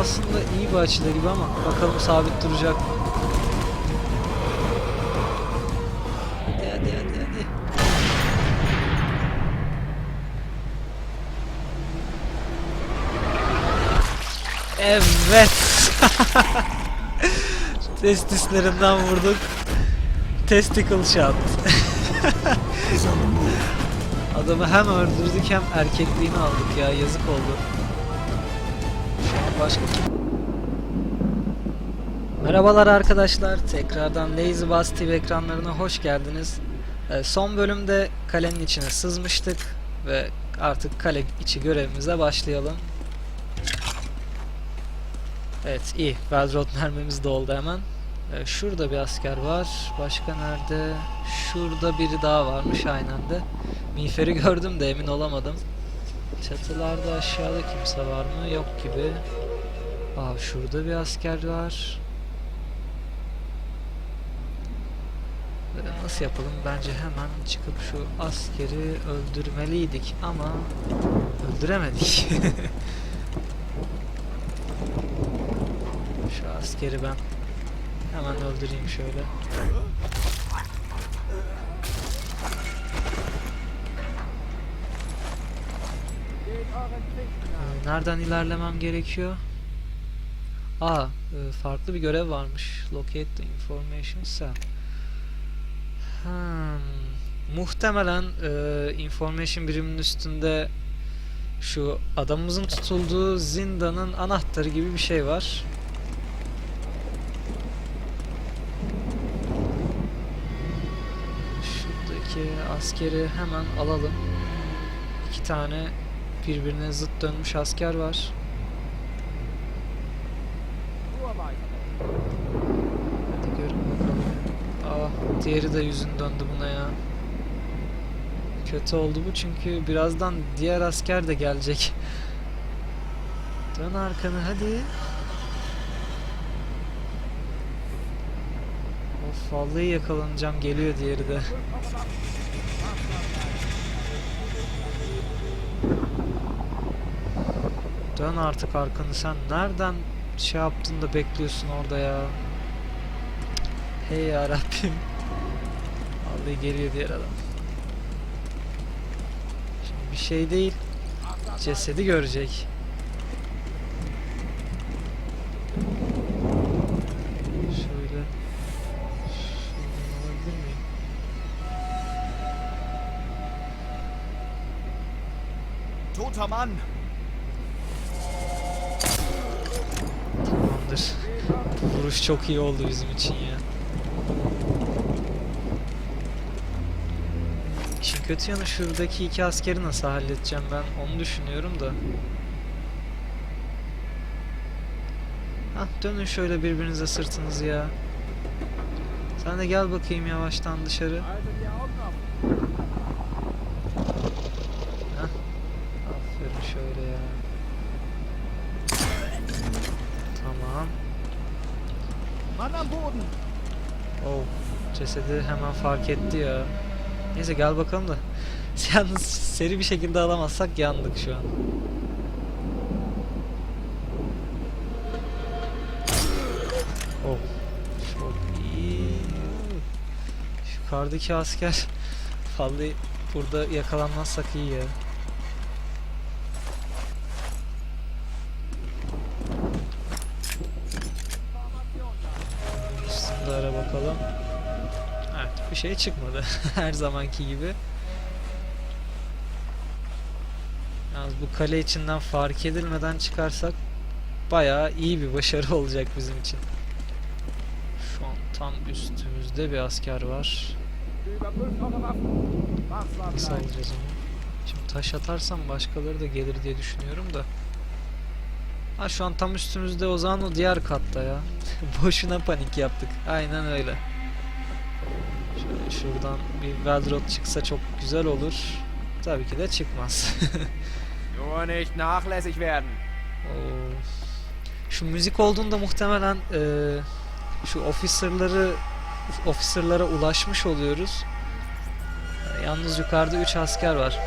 aslında iyi bir açıda gibi ama bakalım sabit duracak mı? Hadi hadi hadi hadi. Evet. Testislerinden vurduk. Testicle shot. Adamı hem öldürdük hem erkekliğini aldık ya yazık oldu. Başka? Merhabalar arkadaşlar. Tekrardan Lazy Bus TV ekranlarına hoş geldiniz. Ee, son bölümde kalenin içine sızmıştık ve artık kale içi görevimize başlayalım. Evet iyi. Veldrot mermimiz doldu hemen. Ee, şurada bir asker var. Başka nerede? Şurada biri daha varmış aynen de. Miğferi gördüm de emin olamadım. Çatılarda aşağıda kimse var mı? Yok gibi. Aa şurada bir asker var. Ee, Nasıl yapalım? Bence hemen çıkıp şu askeri öldürmeliydik ama öldüremedik. şu askeri ben hemen öldüreyim şöyle. Ee, Nereden ilerlemem gerekiyor? Aa, e, farklı bir görev varmış. Locate the information cell. Hmm, muhtemelen e, information biriminin üstünde şu adamımızın tutulduğu zindanın anahtarı gibi bir şey var. Şuradaki askeri hemen alalım. İki tane birbirine zıt dönmüş asker var. Hadi görün bakalım. Ah diğeri de yüzün döndü buna ya. Kötü oldu bu çünkü birazdan diğer asker de gelecek. Dön arkanı hadi. Of vallahi yakalanacağım geliyor diğeri de. Dön artık arkanı sen nereden şey yaptın da bekliyorsun orada ya. Hey ya Rabbim. Vallahi geliyor diğer adam. Şimdi bir şey değil. Cesedi görecek. Şöyle. Şuradan alabilir miyim? Toter Mann! Tamamdır. Vuruş çok iyi oldu bizim için ya. Kötü yanı şuradaki iki askeri nasıl halledeceğim ben onu düşünüyorum da. Hah dönün şöyle birbirinize sırtınızı ya. Sen de gel bakayım yavaştan dışarı. Hah. Aferin şöyle ya. Tamam. Mann am Boden! Oh, cesedi hemen fark etti ya. Neyse gel bakalım da. Yalnız seri bir şekilde alamazsak yandık şu an. Oh, çok iyi. Şu kardaki asker vallahi burada yakalanmazsak iyi ya. Şey çıkmadı. Her zamanki gibi. Yalnız bu kale içinden fark edilmeden çıkarsak bayağı iyi bir başarı olacak bizim için. Şu an tam üstümüzde bir asker var. Nasıl alacağız onu? Şimdi taş atarsam başkaları da gelir diye düşünüyorum da. Ha şu an tam üstümüzde o zaman o diğer katta ya. Boşuna panik yaptık. Aynen öyle. Şuradan bir Veldrot çıksa çok güzel olur. Tabii ki de çıkmaz. Nur nicht nachlässig werden! Şu müzik olduğunda muhtemelen eee, şu officerları officerlara ulaşmış oluyoruz. E, Yalnız yukarıda 3 asker var.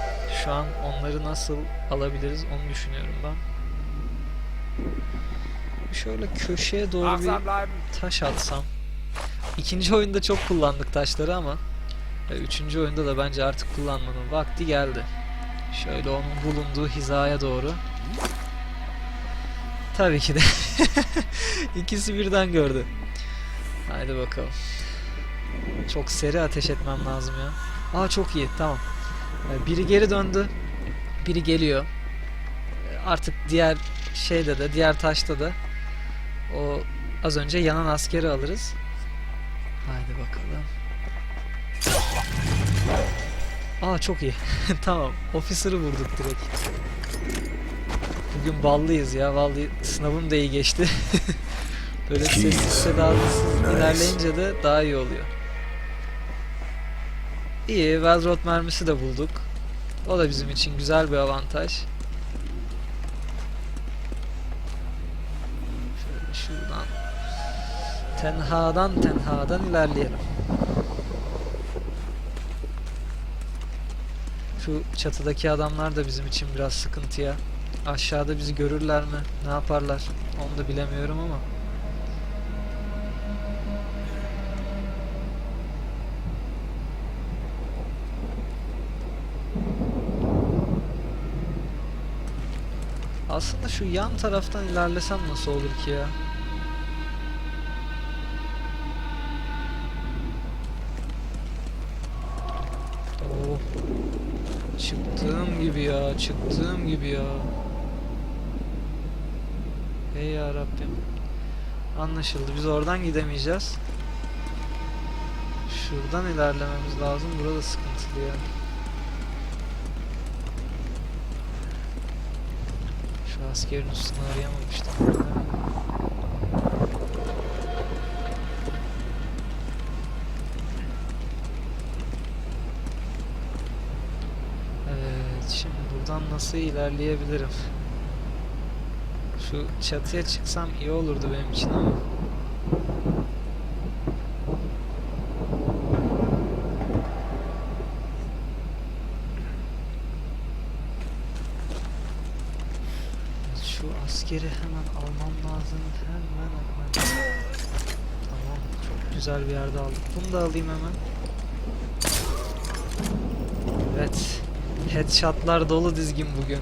Şu an onları nasıl alabiliriz onu düşünüyorum ben. Şöyle köşeye doğru bir taş atsam. İkinci oyunda çok kullandık taşları ama e, üçüncü oyunda da bence artık kullanmanın vakti geldi. Şöyle onun bulunduğu hizaya doğru. Tabii ki de. İkisi birden gördü. Haydi bakalım. Çok seri ateş etmem lazım ya. Aa çok iyi tamam. E, Biri geri döndü. Biri geliyor. E, Artık diğer şeyde de diğer taşta da o az önce yanan askeri alırız. Haydi bakalım. Aa çok iyi. tamam. Officer'ı vurduk direkt. Bugün ballıyız ya. Vallahi sınavım da iyi geçti. Böyle sessiz sedasız ilerleyince de daha iyi oluyor. İyi. Velrot mermisi de bulduk. O da bizim için güzel bir avantaj. Tenhadan tenhadan ilerleyelim. Şu çatıdaki adamlar da bizim için biraz sıkıntıya. Aşağıda bizi görürler mi? Ne yaparlar? Onu da bilemiyorum ama. Aslında şu yan taraftan ilerlesem nasıl olur ki ya? Oh. Çıktığım gibi çıktığım gibi ya. Hey ya Rabbim. Anlaşıldı. Biz oradan gidemeyeceğiz. Şuradan ilerlememiz lazım. Burada sıkıntılı ya. Şu askerin üstünü arayamamıştım. Nasıl ilerleyebilirim? Şu çatıya çıksam iyi olurdu benim için ama. Şu askeri hemen almam lazım. Hemen hemen. Tamam. Çok güzel bir yerde aldık. Bunu da alayım hemen. Headshotlar dolu dizgin bugün.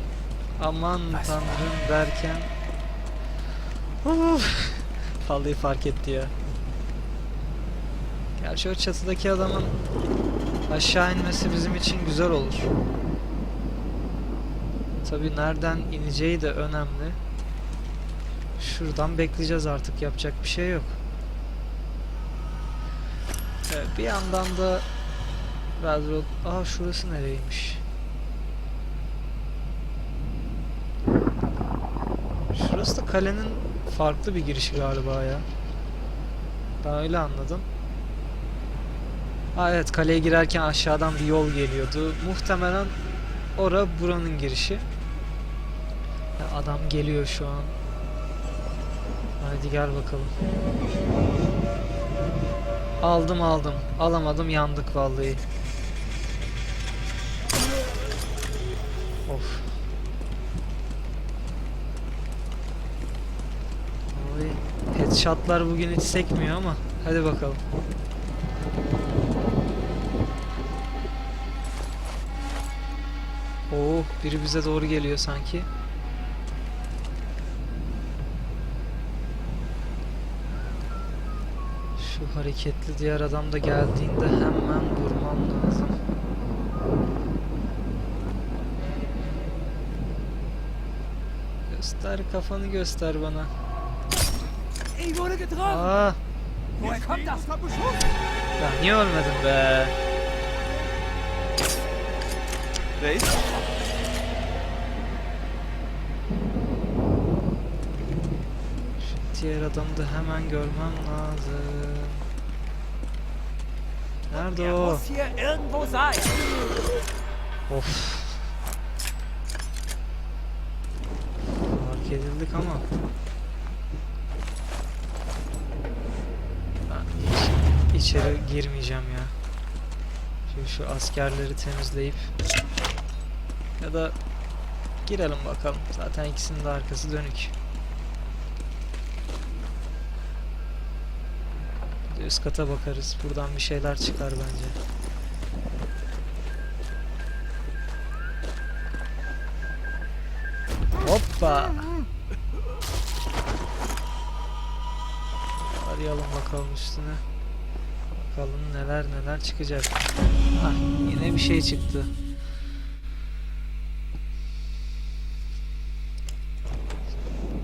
Aman tanrım derken. Uf. Vallahi fark etti ya. Gerçi o çatıdaki adamın aşağı inmesi bizim için güzel olur. Tabi nereden ineceği de önemli. Şuradan bekleyeceğiz artık yapacak bir şey yok. Evet, bir yandan da Velrod... Aa şurası nereymiş? Şurası da kalenin farklı bir girişi galiba ya. Ben öyle anladım. Aa evet kaleye girerken aşağıdan bir yol geliyordu. Muhtemelen ora buranın girişi. Adam geliyor şu an. Haydi gel bakalım. Aldım aldım. Alamadım yandık vallahi. Headshotlar bugün hiç sekmiyor ama hadi bakalım. Oo, biri bize doğru geliyor sanki. Şu hareketli diğer adam da geldiğinde hemen vurmam lazım. Göster kafanı göster bana. Ich wurde getroffen. Aa, Woher kommt das? Ya niye ölmedin be? Reis? Diğer adamı da hemen görmem lazım. Nerede Er o? muss hier irgendwo sein. Of. Fark edildik ama. içeri girmeyeceğim ya. Şimdi şu askerleri temizleyip ya da girelim bakalım. Zaten ikisinin de arkası dönük. Üst kata bakarız. Buradan bir şeyler çıkar bence. Hoppa. Arayalım bakalım üstüne. Bakalım neler neler çıkacak. Ah yine bir şey çıktı.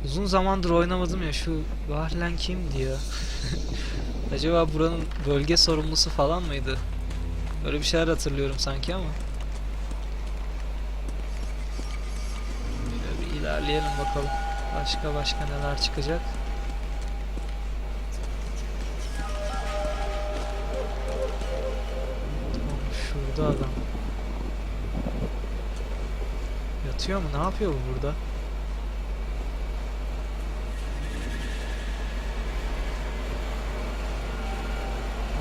Uzun zamandır oynamadım ya şu Vahlen kimdi ya? Acaba buranın bölge sorumlusu falan mıydı? Öyle bir şeyler hatırlıyorum sanki ama. Şöyle bir ilerleyelim bakalım. Başka başka neler çıkacak. Şurada adam. Yatıyor mu? Ne yapıyor bu burada?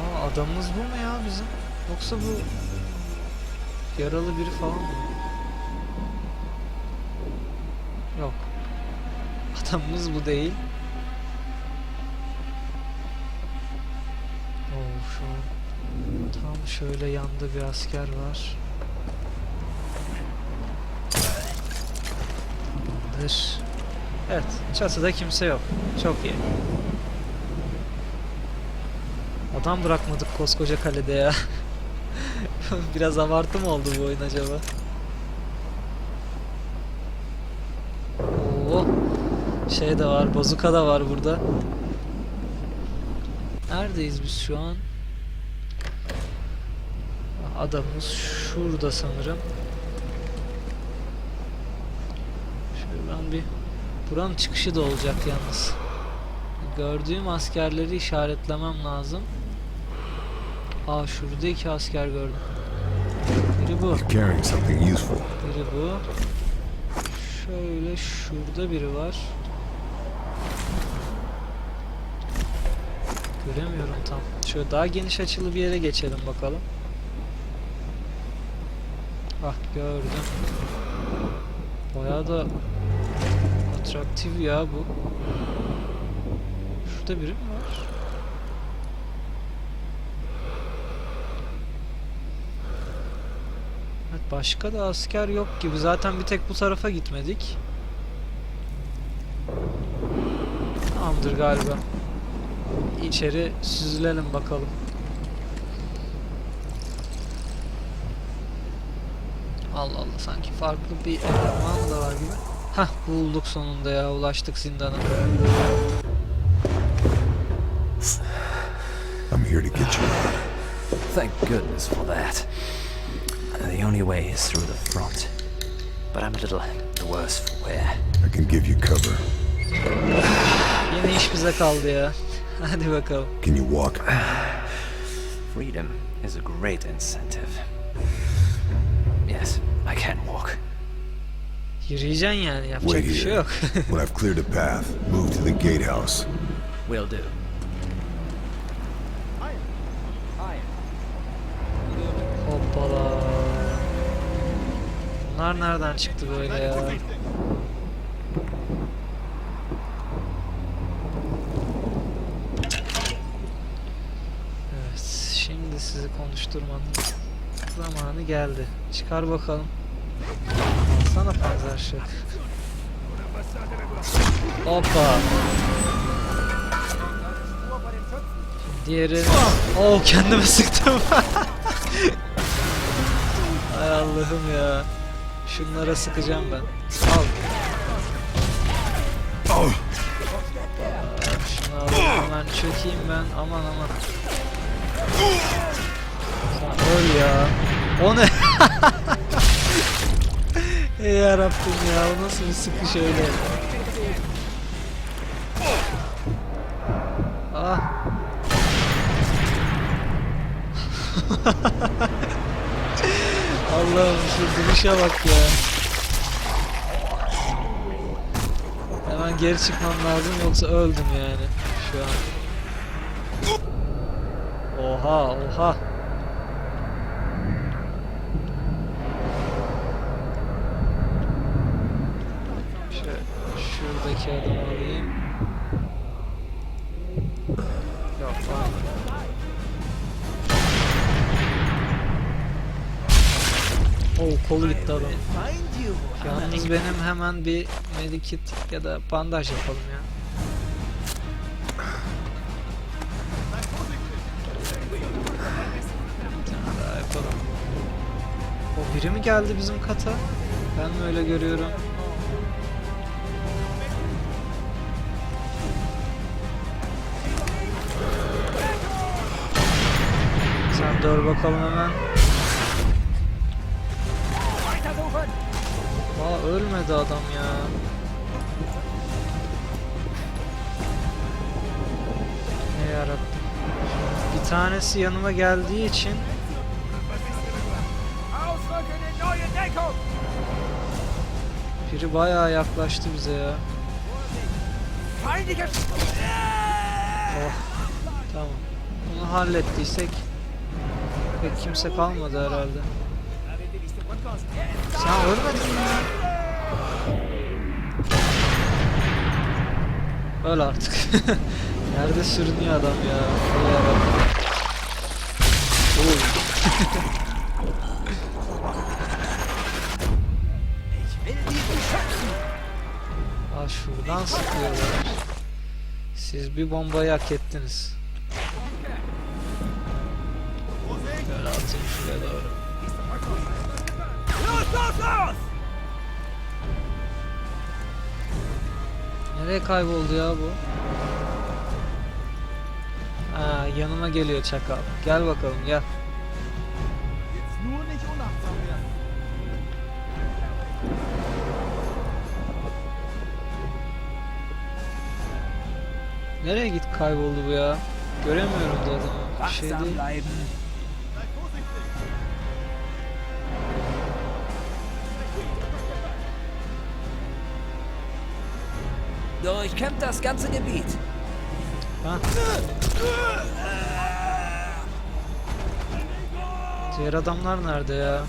Aa adamımız bu mu ya bizim? Yoksa bu yaralı biri falan mı? Yok. Adamımız bu değil. Şöyle yanda bir asker var. Tamamdır. Evet, çatıda kimse yok. Çok iyi. Adam bırakmadık koskoca kalede ya. Biraz abartı mı oldu bu oyun acaba? Oo, şey de var, bazuka da var burada. Neredeyiz biz şu an? Adamımız şurada sanırım. Şuradan bir... Buranın çıkışı da olacak yalnız. Gördüğüm askerleri işaretlemem lazım. Aa şurada iki asker gördüm. Biri bu, biri bu. Şöyle şurada biri var. Göremiyorum tam. Şöyle daha geniş açılı bir yere geçelim bakalım. Ah gördüm. Bayağı da atraktif ya bu. Şurada biri mi var? Evet, başka da asker yok gibi. Zaten bir tek bu tarafa gitmedik. Tamamdır galiba. İçeri süzülelim bakalım. Allah Allah sanki farklı bir eleman da var gibi. Hah bulduk sonunda ya ulaştık zindana. I'm here to get you out. Thank goodness for that. The only way is through the front. But I'm a little the worse for wear. I can give you cover. Yine iş bize kaldı ya. Hadi bakalım. Can you walk? Freedom is a great incentive. I can walk. Yürüyeceksin yani yapacak Wait bir şey here. yok. when I've cleared a path, move to the gatehouse. Will do. Hoppala. Bunlar nereden çıktı böyle ya? Evet, şimdi sizi konuşturmanın zamanı geldi. Çıkar bakalım. Sana panzer şık. Hoppa. Diğeri... Oh kendime sıktım. Ay Allah'ım ya. Şunlara sıkacağım ben. Al. Oh, Şunu alayım hemen çökeyim ben. Aman aman. Sen ya. O ne? Ey yarabbim ya. O nasıl bir sıkış öyle? Ah. Allah'ım şu duruşa bak ya. Hemen geri çıkmam lazım yoksa öldüm yani şu an. Oha oha. aşağıdan alayım. Yok var. Oh kolu gitti adam. Yalnız benim hemen bir medikit ya da bandaj yapalım ya. O biri mi geldi bizim kata? Ben mi öyle görüyorum? Dur bakalım hemen. Aa ölmedi adam ya. Ne yarabbim. Bir tanesi yanıma geldiği için biri bayağı yaklaştı bize ya. Oh. Tamam. Bunu hallettiysek pek kimse kalmadı herhalde. Sen ölmedin mi? Öl artık. Yerde sürünüyor adam ya. Oy. Aa şuradan sıkıyorlar. Siz bir bombayı hak ettiniz. Los! Nereye kayboldu ya bu? Ha, yanıma geliyor çakal. Gel bakalım gel. Nereye git kayboldu bu ya? Göremiyorum adamı. Bir şey değil. Durchkämmt das ganze Gebiet. Diğer adamlar nerede ya?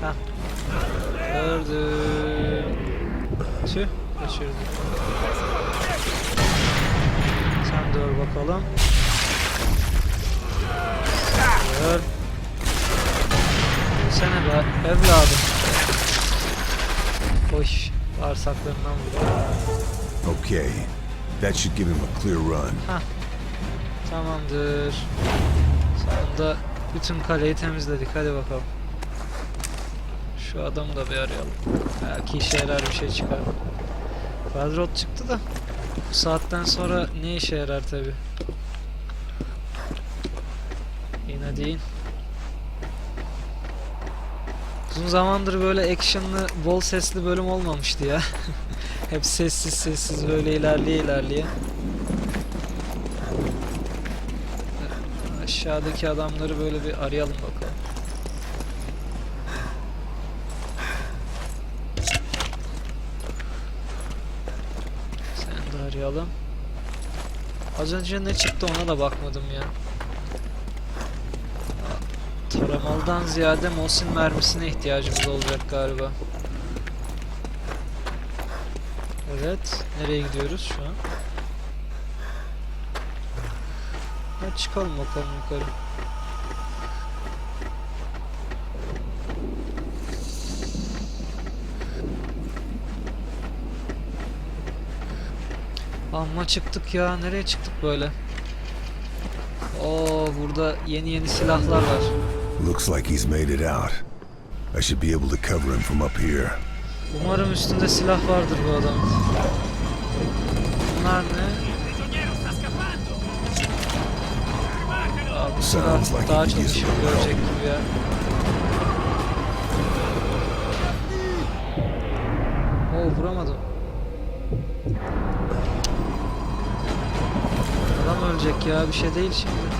Ha. Gördüm. Tüh. Kaçırdım. Sen dur bakalım. Dur. Sene be evladım. Hoş. Bağırsaklarından vuruyor. Okay. That should give him a clear run. Tamamdır. Sonunda bütün kaleyi temizledik. Hadi bakalım. Şu adamı da bir arayalım. Belki işe yarar bir şey çıkar. Quadrot çıktı da bu saatten sonra ne işe yarar tabi. Yine değil. Uzun zamandır böyle actionlı, bol sesli bölüm olmamıştı ya. Hep sessiz sessiz böyle ilerleye ilerleye. Aşağıdaki adamları böyle bir arayalım bakalım. Sen de arayalım. Az önce ne çıktı ona da bakmadım ya. Taramaldan ziyade Mosin mermisine ihtiyacımız olacak galiba. Evet. Nereye gidiyoruz şu an? Hadi çıkalım bakalım yukarı. Amma çıktık ya. Nereye çıktık böyle? Oo burada yeni yeni silahlar var. Looks like he's made it out. I should be able to cover him from up here. Umarım üstünde silah vardır bu adamın. Bunlar ne? Aa, bu silah Sounds like daha çok işimi görecek gibi ya. Oo vuramadım. Adam ölecek ya bir şey değil şimdi.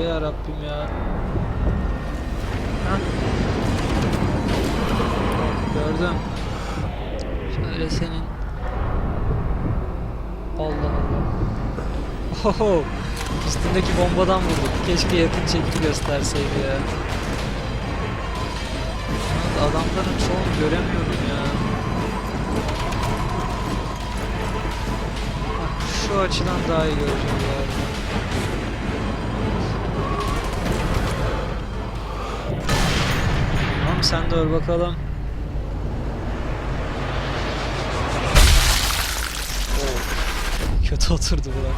Ey yarabbim ya. Hah. Gördüm. Şöyle senin. Allah Allah. Oho. Üstündeki bombadan vurduk. Keşke yakın çekim gösterseydi ya. Adamların çoğunu göremiyorum ya. Şu açıdan daha iyi göreceğim galiba. Sen öl bakalım. Oo, Kötü oturdu Burak.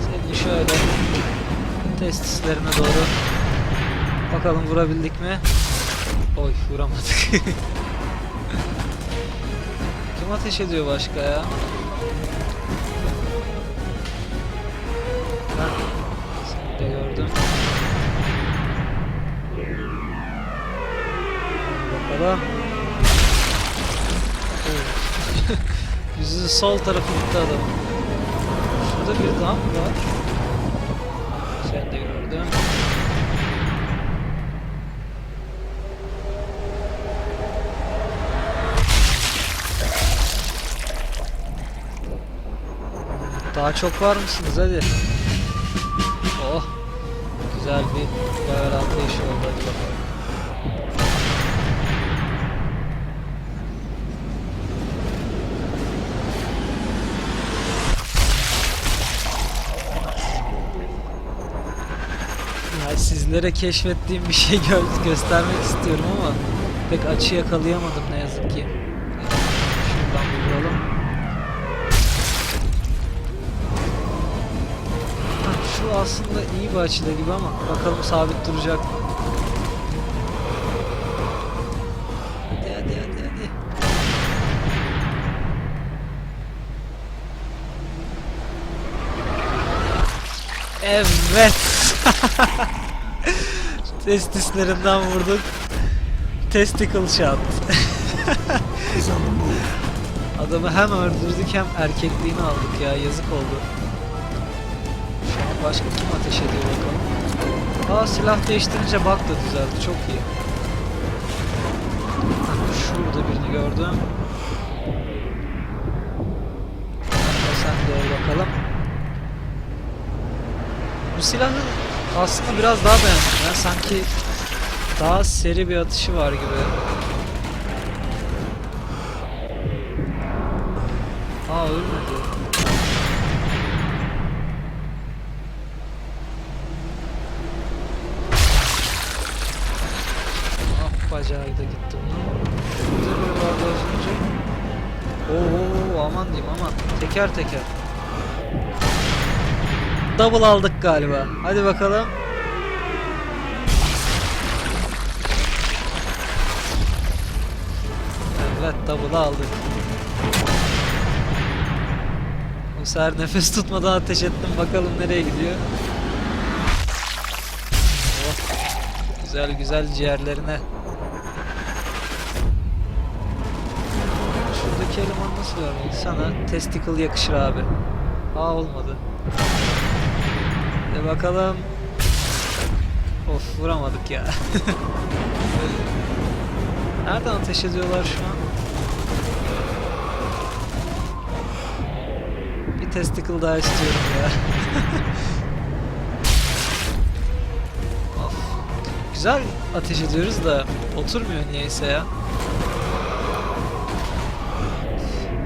Seni şöyle testislerine doğru bakalım vurabildik mi? Oy vuramadık. Kim ateş ediyor başka ya? Hadi bakalım. Oo. Yüzü sol tarafı gitti adamın. Şurada bir daha mı var? Sen de gördüm. Daha çok var mısınız hadi. Oh. Güzel bir level atlayışı oldu hadi bakalım. Sizlere keşfettiğim bir şey gö- göstermek istiyorum ama pek açı yakalayamadım ne yazık ki. Şuradan bir vuralım. Şu aslında iyi bir açıda gibi ama bakalım sabit duracak mı? Hadi hadi hadi. Evet. Testislerinden vurduk. Testicle shot. Adamı hem öldürdük hem erkekliğini aldık ya yazık oldu. An başka kim ateş ediyor bakalım. Aa silah değiştirince bug da düzeldi çok iyi. Şurada birini gördüm. Sen doğru bakalım. Bu silahın aslında biraz daha beğendim ya sanki daha seri bir atışı var gibi. Aa ölmedi. Ah bacağı da gitti bunun. Şurada biri vardı oo, aman diyeyim aman. Teker teker. Double aldık galiba. Hadi bakalım. Evet double aldık. Bu sefer nefes tutmadan ateş ettim. Bakalım nereye gidiyor. Oh. Güzel güzel ciğerlerine. Şuradaki eleman nasıl görmedi? Sana testicle yakışır abi. Aa olmadı. Bakalım. Of vuramadık ya. Nereden ateş ediyorlar şu an? Bir testicle daha istiyorum ya. of. Güzel ateş ediyoruz da oturmuyor niyeyse ya.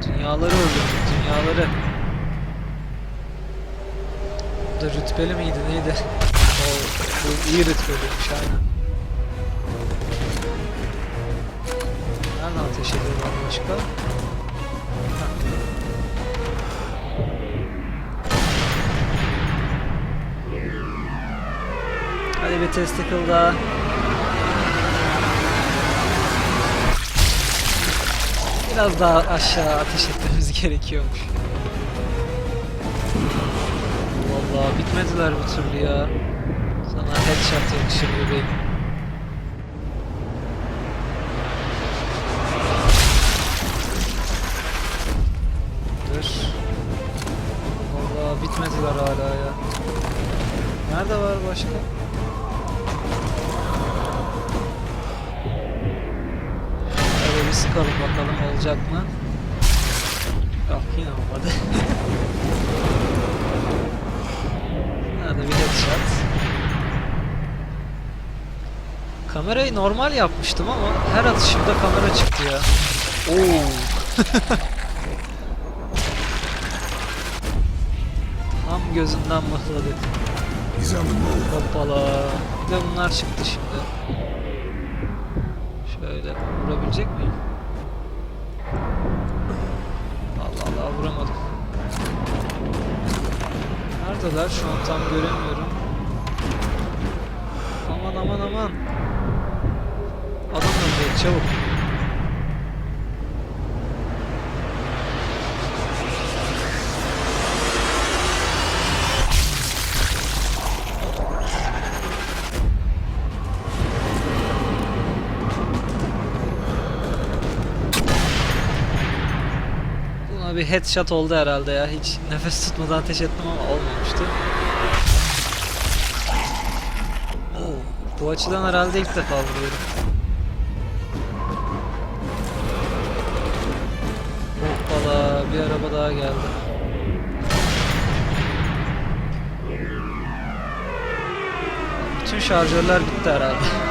Dünyaları öldürdük, dünyaları. Da rütbeli miydi, neydi? O, bu iyi rütbeliymiş aynen. Nereden ateş ediyorlar başka? Ha. Hadi bir testicle daha. Biraz daha aşağı ateş etmemiz gerekiyormuş. Vallahi bitmediler bir türlü ya. Sana headshot yakışır bebeğim. Dur. Vallahi bitmediler hala ya. Nerede var başka? Hadi bir sıkalım bakalım olacak mı? Yok yine olmadı. Hadi bir headshot. Kamerayı normal yapmıştım ama her atışımda kamera çıktı ya. Oo. Tam gözünden mıhladık. Hoppala. Bir de bunlar çıktı şimdi. Şöyle vurabilecek miyim? Neredeler? Şu an tam göremiyorum. Aman aman aman. Adam ölecek çabuk. Headshot oldu herhalde ya. Hiç nefes tutmadan ateş ettim ama olmamıştı. Bu açıdan herhalde ilk defa vuruyorum. Hoppala bir araba daha geldi. Bütün şarjörler bitti herhalde.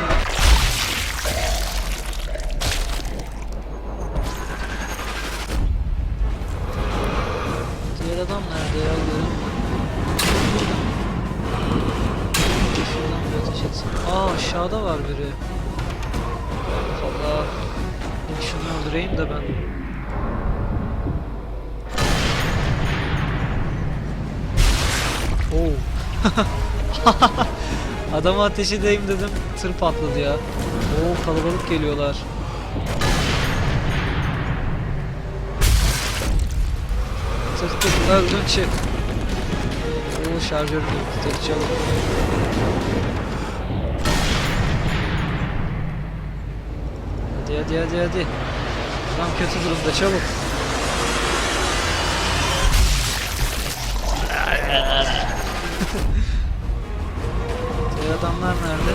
Aa aşağıda var biri. Allah. Şunu öldüreyim de ben. Oo. Adama ateş edeyim dedim. Tır patladı ya. Oo kalabalık geliyorlar. Tık tık öldün çık. Oo şarjör bitti çabuk. Hadi hadi hadi. Adam kötü durumda çabuk. Diğer adamlar nerede?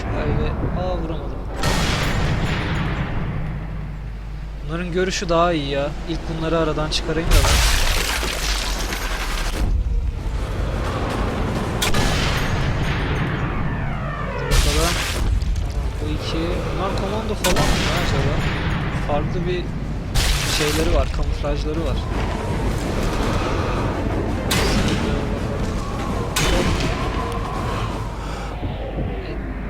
Şöyle... Aa vuramadım. Bunların görüşü daha iyi ya. İlk bunları aradan çıkarayım da ben. İki. Bunlar komando falan mı acaba? Farklı bir şeyleri var, kamuflajları var.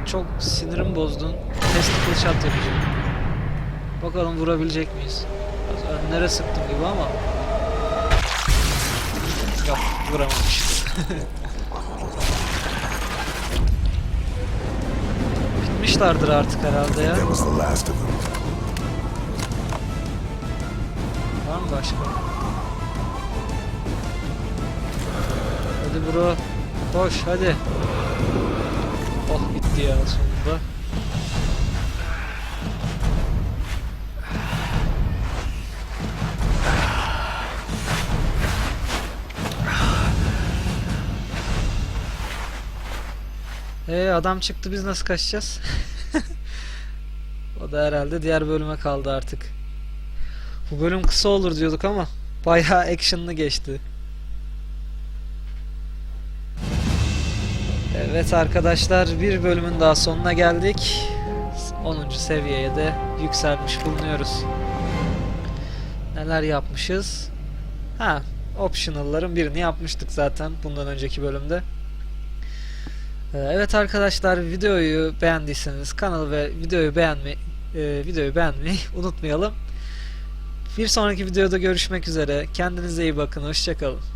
Çok sinirim bozdun. Testicle shot yapacağım. Bakalım vurabilecek miyiz? Biraz önlere sıktım gibi ama. Yok vuramamış. Bitmişlerdir artık herhalde ya. Var mı başka? Hadi bro. Koş hadi. Oh bitti ya sonunda. Ee adam çıktı biz nasıl kaçacağız? o da herhalde diğer bölüme kaldı artık. Bu bölüm kısa olur diyorduk ama bayağı actionlı geçti. Evet arkadaşlar bir bölümün daha sonuna geldik. 10. seviyeye de yükselmiş bulunuyoruz. Neler yapmışız? Ha, optional'ların birini yapmıştık zaten bundan önceki bölümde. Ee, Evet arkadaşlar videoyu beğendiyseniz kanalı ve videoyu beğenme e, videoyu beğenmeyi unutmayalım. Bir sonraki videoda görüşmek üzere. Kendinize iyi bakın. Hoşçakalın.